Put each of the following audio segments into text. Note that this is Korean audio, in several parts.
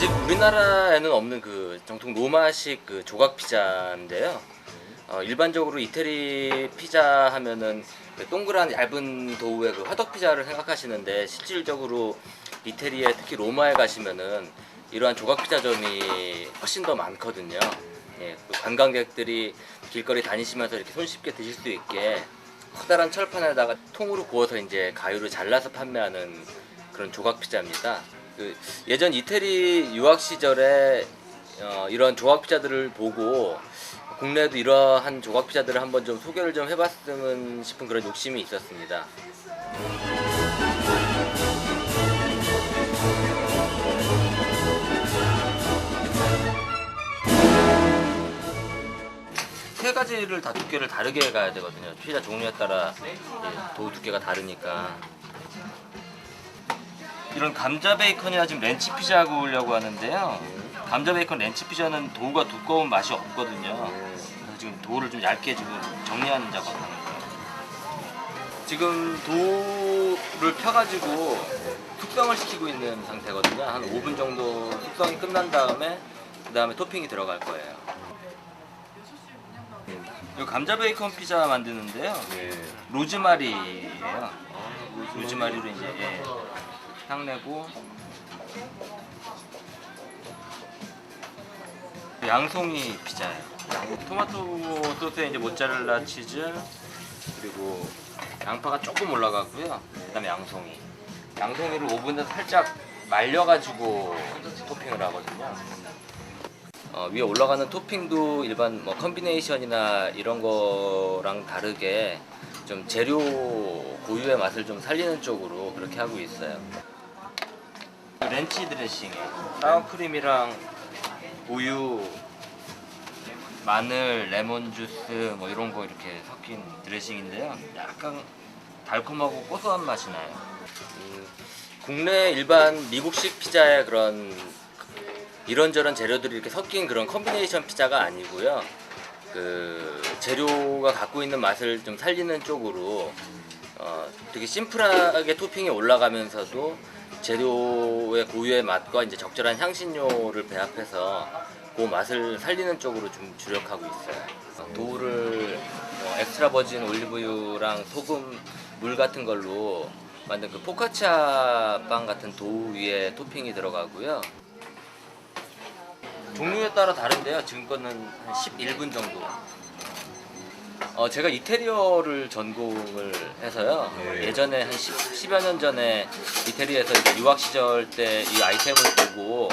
아직 우리나라에는 없는 그 정통 로마식 그 조각 피자인데요. 어, 일반적으로 이태리 피자 하면은 그 동그란 얇은 도우의 그 화덕 피자를 생각하시는데 실질적으로 이태리에 특히 로마에 가시면은 이러한 조각 피자점이 훨씬 더 많거든요. 예, 그 관광객들이 길거리 다니시면서 이렇게 손쉽게 드실 수 있게 커다란 철판에다가 통으로 구워서 이제 가위로 잘라서 판매하는 그런 조각 피자입니다. 그 예전 이태리 유학 시절에 어, 이런 조각 피자들을 보고 국내에도 이러한 조각 피자들을 한번 좀 소개를 좀 해봤으면 싶은 그런 욕심이 있었습니다. 세 가지를 다 두께를 다르게 가야 되거든요. 피자 종류에 따라 예, 도우 두께가 다르니까. 이런 감자 베이컨이나 지금 렌치 피자 구우려고 하는데요. 감자 베이컨 렌치 피자는 도우가 두꺼운 맛이 없거든요. 그래서 지금 도우를 좀 얇게 지금 정리하는 작업하는 거예요. 지금 도우를 펴가지고 숙성을 시키고 있는 상태거든요. 한 5분 정도 숙성이 끝난 다음에 그 다음에 토핑이 들어갈 거예요. 이 감자 베이컨 피자 만드는데요. 로즈마리예요. 로즈마리로 이제 예, 향 내고 양송이 피자예요. 토마토 소스에 이제 모짜렐라 치즈 그리고 양파가 조금 올라가고요. 그다음에 양송이. 양송이를 오븐에서 살짝 말려가지고 토핑을 하거든요. 어, 위에 올라가는 토핑도 일반 뭐 컨비네이션이나 이런 거랑 다르게 좀 재료 고유의 맛을 좀 살리는 쪽으로 그렇게 하고 있어요. 렌치 드레싱에 사워크림이랑 우유, 마늘, 레몬 주스 뭐 이런 거 이렇게 섞인 드레싱인데요. 약간 달콤하고 고소한 맛이 나요. 음, 국내 일반 미국식 피자의 그런 이런저런 재료들이 이렇게 섞인 그런 컨비네이션 피자가 아니고요. 그 재료가 갖고 있는 맛을 좀 살리는 쪽으로 어, 되게 심플하게 토핑이 올라가면서도 재료의 고유의 맛과 이제 적절한 향신료를 배합해서 그 맛을 살리는 쪽으로 좀 주력하고 있어요. 어, 도우를 어, 엑스트라 버진 올리브유랑 소금, 물 같은 걸로 만든 그 포카치아 빵 같은 도우 위에 토핑이 들어가고요. 종류에 따라 다른데요. 지금 거는 한 11분 정도. 어, 제가 이태리어를 전공을 해서요. 네. 예전에 한 10, 여년 전에 이태리에서 이제 유학 시절 때 이 아이템을 보고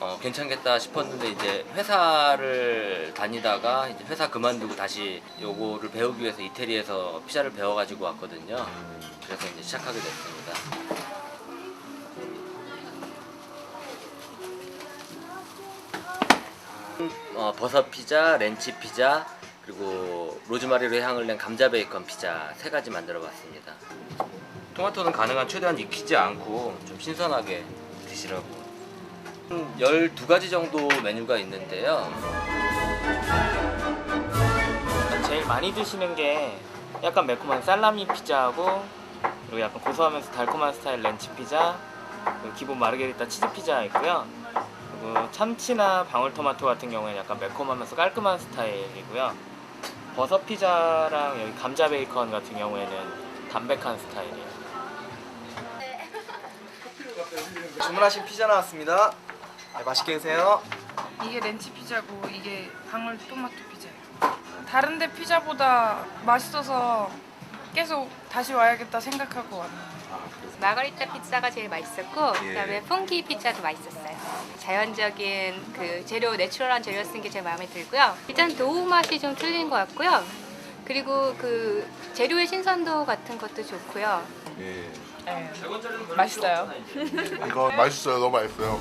어, 괜찮겠다 싶었는데 이제 회사를 다니다가 이제 회사 그만두고 다시 요거를 배우기 위해서 이태리에서 피자를 배워가지고 왔거든요. 그래서 이제 시작하게 됐습니다. 어, 버섯 피자, 렌치 피자, 그리고 로즈마리로 향을 낸 감자 베이컨 피자 세 가지 만들어 봤습니다. 토마토는 가능한 최대한 익히지 않고 좀 신선하게 드시라고. 한 12가지 정도 메뉴가 있는데요. 제일 많이 드시는 게 약간 매콤한 살라미 피자하고 그리고 약간 고소하면서 달콤한 스타일 렌치 피자 기본 마르게리타 치즈 피자 있고요 참치나 방울토마토 같은 경우에는 약간 매콤하면서 깔끔한 스타일이고요 버섯 피자랑 여기 감자 베이컨 같은 경우에는 담백한 스타일이에요 주문하신 피자 나왔습니다. 네, 맛있게 드세요. 이게 렌치 피자고 이게 방울 토마토 피자예요. 다른데 피자보다 맛있어서 계속 다시 와야겠다 생각하고 왔네요. 마가리타 피자가 제일 맛있었고 예. 그다음에 풍기 피자도 맛있었어요. 자연적인 그 재료 내추럴한 재료 쓴 게 제일 마음에 들고요. 일단 도우 맛이 좀 틀린 것 같고요. 그리고 그 재료의 신선도 같은 것도 좋고요. 예. 네. 맛있어요. 이거 맛있어요. 너무 맛있어요.